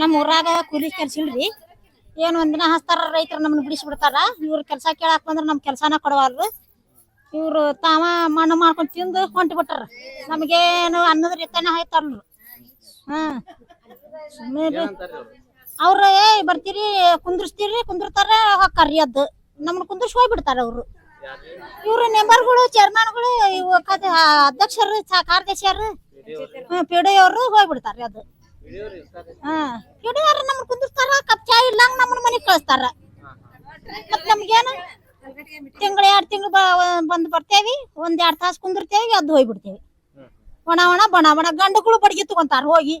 ನಮ್ಮ ಊರಾಗ ಕೂಲಿ ಕೆಲ್ಸ ಏನ್ ಒಂದಿನ ಹಚ್ತಾರ ರೈತರು ನಮ್ಮನ್ನ ಬಿಡಿಸಿ ಬಿಡ್ತಾರ ಇವ್ರ ಕೆಲಸ ಕೇಳಾಕ್ ಬಂದ್ರೆ ನಮ್ ಕೆಲ್ಸಾನ ಕೊಡವಾರ್ರು ಇವ್ರು ತಾವ ಮಣ್ಣು ಮಾಡ್ಕೊಂಡು ತಿಂದು ಹೊಂಟು ಬಿಟ್ಟಾರ. ನಮಗೇನು ಅನ್ನದ ರೀತನ ಹ್ಮ್ ಸುಮ್ಮನೆ ಅವ್ರ, ಏ, ಬರ್ತೀರಿ, ಕುಂದ್ರಸ್ತೀರಿ, ಕುಂದಿರ್ತಾರ ಹೊಕ್ಕಾರಿ ಅದ್ದು. ನಮ್ಮನ್ನ ಕುಂದ್ರಿಸಿ ಹೋಗ್ಬಿಡ್ತಾರ ಅವ್ರು. ಇವ್ರ ಮೆಂಬರ್ಗಳು ಚೇರ್ಮನ್ಗಳು, ಇವು ಅಧ್ಯಕ್ಷರು ಕಾರ್ಯದರ್ಶಿಯರು ಪಿ ಡಿ ಅವರು ಹೋಗ್ಬಿಡ್ತಾರ ಅದು ಹಾ. ಹಿಡಿದಾರ ನಮ್ಗೆ ಕುಂದಿರ್ತಾರ ಕಪ್ ಚಾ ಇಲ್ಲಂಗ ನಮ್ಮನ್ನ ಮನೆಗ್ ಕಳಿಸ್ತಾರ. ಮತ್ ನಮ್ಗೇನು ತಿಂಗಳ ಎರಡ್ ತಿಂಗಳು ಬಂದ್ ಬರ್ತೇವಿ, ಒಂದ್ ಎರಡ್ ತಾಸ್ ಕುಂದಿರ್ತೇವಿ, ಅದ್ ಹೋಗ್ಬಿಡ್ತೇವಿ ಒಣ ಒಣ, ಬಣ ಬಣ, ಗಂಡುಗಳು ಬಡಗಿ ತಗೊಂತಾರ ಹೋಗಿ.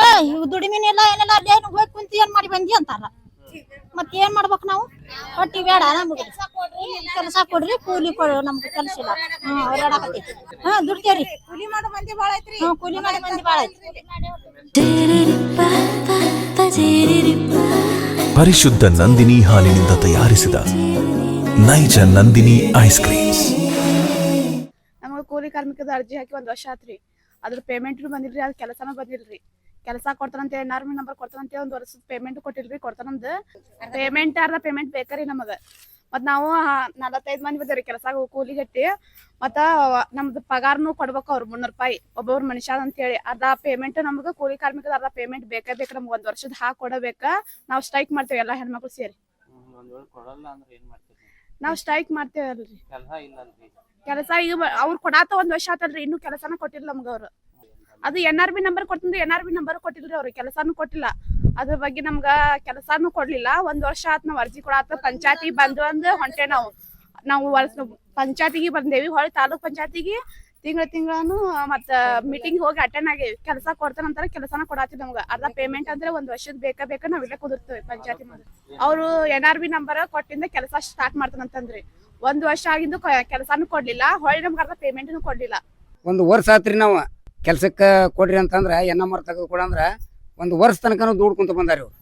ಏ ದುಡಿಮೆನಿಲ್ಲ ಏನಿಲ್ಲ ಅಲ್ಲೇ ಹೋಗಿ ಕುಂತಿ ಏನ್ ಮಾಡಿ ಬಂದಿ ಅಂತಾರ. ಮತ್ ಏನ್ ಮಾಡ್ಬೇಕು ನಾವು? ಹೊಟ್ಟಿ ಬೇಡ ನಮ್ಗೆ. ಕೆಲಸ ಕೊಡ್ರಿ, ಕೂಲಿ ಕೊಡು ನಮ್ಗೆ ಕೆಲಸ ಇಲ್ಲ. ಹ್ಮ್, ಅವ್ರ ದುಡ್ತೇವ್ರಿ ಕೂಲಿ ಮಾಡೋ ಮಂದಿ ಬಾಳ ಐತ್ರಿ ಹ್ಮ್, ಕೂಲಿ ಮಾಡೋ ಮಂದಿ ಬಾಳ ಐತ್ರಿ ಪರಿಶುದ್ಧ ನಂದಿನಿ ಹಾಲಿನಿಂದ ತಯಾರಿಸಿದ ನೈಜ ನಂದಿನಿ ಐಸ್ ಕ್ರೀಮ್ಸ್ ನಮಗೆ ಕೂಲಿ ಕಾರ್ಮಿಕದ ಅರ್ಜಿ ಹಾಕಿ ಒಂದು ವರ್ಷ ಆತ್ರಿ. ಅದ್ರ ಪೇಮೆಂಟ್ ಬಂದಿಲ್ರಿ ಅದ್ ಕೆಲಸನ ಬಂದಿಲ್ರಿ. ಕೆಲಸ ಕೊಡ್ತಾರಂತೇಳಿ ಎನ್ ಆರ್ ನಂಬರ್ ಕೊಡ್ತಾರಂತ ಒಂದು ವರ್ಷದ ಪೇಮೆಂಟ್ ಕೊಟ್ಟಿಲ್ರಿ, ಕೊಡ್ತಾನಂದ. ಪೇಮೆಂಟ್ ಅರ್ಧ ಪೇಮೆಂಟ್ ಬೇಕ್ರಿ ನಮಗ. ಮತ್ ನಾವು ನಲವತ್ತೈದ್ ಮಂದಿ ಬಂದೇವ್ರಿ ಕೆಲಸ ಕೂಲಿ ಗಟ್ಟಿ. ಮತ್ತ ನಮ್ದು ಪಗಾರ್ನು ಕೊಡ್ಬೇಕು ಅವ್ರು ಮುನ್ನೂರ್ ರೂಪಾಯಿ. ಒಬ್ಬೊಬ್ರ ಮನುಷ್ಯ ಅಂತ ಹೇಳಿ ಅರ್ಧ ಪೇಮೆಂಟ್ ನಮ್ಗ ಕೂಲಿ ಕಾರ್ಮಿಕದ ಅರ್ಧ ಪೇಮೆಂಟ್ ಬೇಕೇ ಬೇಕು ನಮ್ಗೆ ಒಂದ್ ವರ್ಷದ ಹಾಕಿ ಕೊಡಬೇಕ. ನಾವ್ ಸ್ಟ್ರೈಕ್ ಮಾಡ್ತೇವೆ ಎಲ್ಲಾ ಹೆಣ್ಮಕ್ಳು ಸೇರಿ. ನಾವ್? ಸ್ಟ್ರೈಕ್ ಮಾಡ್ತೇವಲ್ರಿ. ಕೆಲಸ ಈಗ ಅವ್ರು ಕೊಡಾತ ಒಂದ್ ವರ್ಷ ಆತಲ್ರಿ. ಇನ್ನು ಕೆಲಸನ ಕೊಟ್ಟಿಲ್ಲ ನಮ್ಗ ಅವ್ರು. ಅದು ಎನ್ ಆರ್ ಬಿ ನಂಬರ್ ಕೊಟ್ಟಂದ್ರೆ ಎನ್ ಆರ್ ಬಿ ನಂಬರ್ ಕೊಟ್ಟಿಲ್ರಿ ಅವ್ರು, ಕೆಲಸಾನು ಕೊಟ್ಟಿಲ್ಲ. ಅದ್ರ ಬಗ್ಗೆ ನಮ್ಗ ಕೆಲಸಾನು ಕೊಡ್ಲಿಲ್ಲ. ಒಂದ್ ವರ್ಷ ಆತ್ ನಾವ್ ಅರ್ಜಿ ಕೊಡಾತ ಪಂಚಾಯತಿ ಬಂದು ಅಂದ್ ಹೊಂಟೆ ನಾವು. ನಾವು ಪಂಚಾಯತಿಗೆ ಬಂದೇವಿ ಹೊಳ್ಳಿ ತಾಲೂಕ್ ಪಂಚಾಯತಿಗೆ. ತಿಂಗಳ ತಿಂಗಳನು ಮತ್ತ ಮೀಟಿಂಗ್ ಹೋಗಿ ಅಟೆಂಡ್ ಆಗೇವಿ. ಕೆಲಸ ಕೊಡ್ತಾನಂತಾರ ಕೆಲಸನ ಕೊಡಾತಿ ನಮ್ಗ. ಅರ್ಧ ಪೇಮೆಂಟ್ ಅಂದ್ರೆ ಒಂದ್ ವರ್ಷದ ಬೇಕಾ ಬೇಕಾ ನಾವ್ ಇಲ್ಲೇ ಕುದುರ್ತೇವೆ ಪಂಚಾಯತಿ ಅವ್ರು ಎನ್ ಆರ್ ಬಿ ನಂಬರ್ ಕೊಟ್ಟಿಂದ ಕೆಲಸ ಸ್ಟಾರ್ಟ್ ಮಾಡ್ತಾನಂತಂದ್ರಿ ಒಂದ್ ವರ್ಷ ಆಗಿಂದು ಕೆಲಸಾನು ಕೊಡ್ಲಿಲ್ಲ. ಹೊಳ್ಳಿ ನಮ್ಗೆ ಅರ್ಧ ಪೇಮೆಂಟ್ನು ಕೊಡ್ಲಿಲ್ಲ. ಒಂದು ವರ್ಷ ಆತ್ರಿ ನಾವು. ಕೆಲ್ಸಕ್ಕೆ ಕೊಡ್ರಿ ಅಂತಂದ್ರೆ ಎನ್ ನಂಬರ್ ತೆಗೆದು ಕೊಡಂದ್ರೆ ಒಂದು ವರ್ಷ ತನಕನೂ ದೂಡ್ಕೊಂತ ಬಂದಾರ ಇವ್ರು.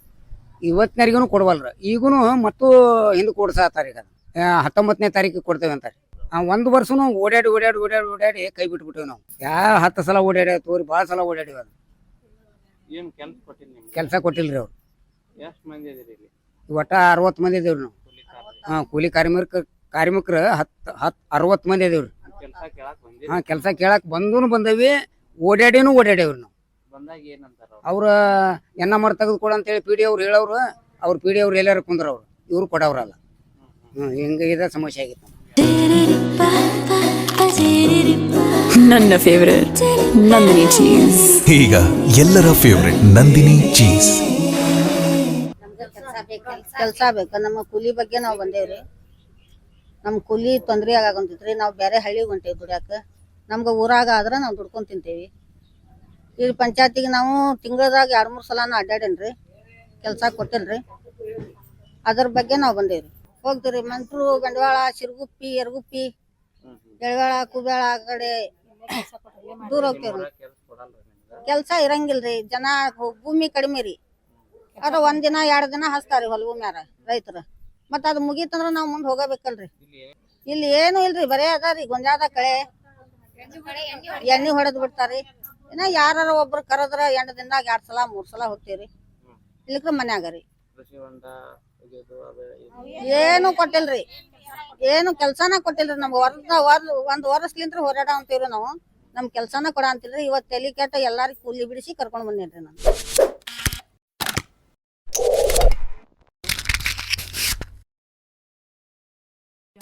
ಇವತ್ತಿನರಿಗೂ ಕೊಡವಲ್ರ. ಈಗೂನು ಮತ್ತು ಹಿಂದೆ ಕೊಡ್ಸಾತಾರ ಈಗ. ಹತ್ತೊಂಬತ್ತನೇ ತಾರೀಕಿಗೆ ಕೊಡ್ತೇವೆ ಅಂತಾರೆ. ಒಂದು ವರ್ಷನು ಓಡಾಡಿ ಓಡಾಡಿ ಓಡಾಡಿ ಓಡಾಡಿ ಕೈ ಬಿಟ್ಬಿಟ್ಟೇವೆ ನಾವು. ಯಾ ಹತ್ತು ಸಲ ಓಡಾಡಿ ತೋರಿ ಭಾಳ ಸಲ ಓಡಾಡಿವಿ ಅದು ಕೆಲಸ ಕೊಟ್ಟಿಲ್ಲ ಕೆಲಸ ಕೊಟ್ಟಿಲ್ರಿ ಅವ್ರು. ಎಷ್ಟು ಮಂದಿ ಇಲ್ಲಿ? ಒಟ್ಟ ಅರವತ್ತು ಮಂದಿ ಇದೇವ್ರಿ ನಾವು. ಕೂಲಿ ಹಾಂ ಕೂಲಿ ಕಾರ್ಮಿಕ ಕಾರ್ಮಿಕರು ಹತ್ತು ಹತ್ತು ಅರವತ್ತು ಮಂದಿ ಇದೇವ್ರಿ. ಕೆಲ್ಸ ಕೇಳಾಕ್ ಬಂದಿರಿ ಹಾಂ ಕೆಲಸ ಕೇಳಕ್ಕೆ ಬಂದೂ ಬಂದೇವಿ. ಓಡಾಡಿನೂ ಓಡಾಡೇವ್ರಿ ನಾವು. ಬಂದಾಗ ಏನಂತಾರ ಅವ್ರು? ಎನ್ನ ಮರ ತೆಗೆದುಕೊಡ ಅಂತೇಳಿ ಪಿ ಡಿ ಅವ್ರು ಹೇಳೋರು ಅವ್ರ ಪಿ ಡಿ ಅವ್ರು ಎಲ್ಲಾರು ಕುಂದ್ರವ್ರು ಇವ್ರು ಕೊಡವ್ರಲ್ಲ ಹ್ಞೂ ಹಿಂಗೆ ಇದೆ ಸಮಸ್ಯೆ ಆಗಿತ್ತು. ನನ್ನ ಫೇವರೇಟ್ ನಂದಿನಿ ಚೀಸ್ ಈಗ ಎಲ್ಲರ ಫೇವರೆಟ್ ನಂದಿನಿ ಚೀಸ್ ಕೆಲಸ ಬೇಕು ನಮ್ಮ ಕೂಲಿ ಬಗ್ಗೆ ನಾವು ಬಂದೇವ್ರಿ. ನಮ್ಮ ಕೂಲಿ ತೊಂದರೆ ಆಗಂತಿದ್ರಿ ನಾವು ಬೇರೆ ಹಳ್ಳಿಗೆ ಹೊಂಟೇವಿ ದುಡ್ಯಾಕ. ನಮ್ಗೆ ಊರಾಗ ಆದ್ರೆ ನಾವು ದುಡ್ಕೊಂಡು ತಿಂತೀವಿ. ಇಲ್ಲಿ ಪಂಚಾಯತಿಗೆ ನಾವು ತಿಂಗಳದಾಗ ಎರಡು ಮೂರು ಸಲ ಅಡ್ಡಾಡೇನ್ರಿ ಕೆಲಸ ಕೊಟ್ಟೇನ್ರಿ. ಅದ್ರ ಬಗ್ಗೆ ನಾವು ಬಂದೇವ್ರಿ. ಹೋಗ್ತೀರಿ ಮಂತ್ರು, ಬಂಡವಾಳ ಸಿರುಗುಪ್ಪಿ ಎರಗುಪ್ಪಿ ಎಳಗಾಳ ಕುಬೇಳ ಆ ಕಡೆ ದೂರ ಹೋಗ್ತೇವ್ರಿ. ಕೆಲ್ಸ ಇರಂಗಿಲ್ರಿ, ಜನ ಭೂಮಿ ಕಡಿಮೆ ರೀ. ಅದ್ರ ಒಂದ್ ದಿನ, ಎರಡ್ ದಿನ ಹಚ್ತಾರಿ ಹೊಲ ಭೂಮಿಯಾರ ರೈತರ. ಮತ್ತ ಅದ್ ಮುಗೀತಂದ್ರ ನಾವ್ ಮುಂದ್ ಹೋಗಬೇಕಲ್ರಿ. ಇಲ್ಲಿ ಏನು ಇಲ್ರಿ, ಬರೇ ಅದಾರಿ ಗೊಂಜಾದ ಕಳೆ. ಎಣ್ಣೆ ಹೊಡೆದ್ ಬಿಡ್ತಾರಿ ಇನ್ನ ಯಾರ ಒಬ್ರು ಕರದ್ರ ಎಂಟ್ ದಿನದಾಗ ಎರಡ್ ಸಲ, ಮೂರ್ ಸಲ ಹೋಗ್ತೀವ್ರಿ. ಇಲ್ಲಿಕ್ರ ಮನ್ಯಾಗ ರೀ. ಏನು ಕೊಟ್ಟಿಲ್ರಿ. ಏನು ಕೆಲ್ಸಾನ ಕೊಟ್ಟಿಲ್ರಿ ನಮ್ಗೆ. ವರ್ಷ ವರ್ ಒಂದ್ ವರ್ಷಲಿಂತ್ರ ಹೋರಾಟ ಅಂತೀವ್ರಿ ನಾವು. ನಮ್ ಕೆಲ್ಸಾನ ಕೊಡ ಅಂತಿಲ್ರಿ. ಇವತ್ತು ತಲೆ ಕೆಟ್ಟ ಎಲ್ಲಾರಿಗೂ ಕೂಲಿ ಬಿಡಿಸಿ ಕರ್ಕೊಂಡ್ ಬಂದೇನ್ರಿ ನಾನು.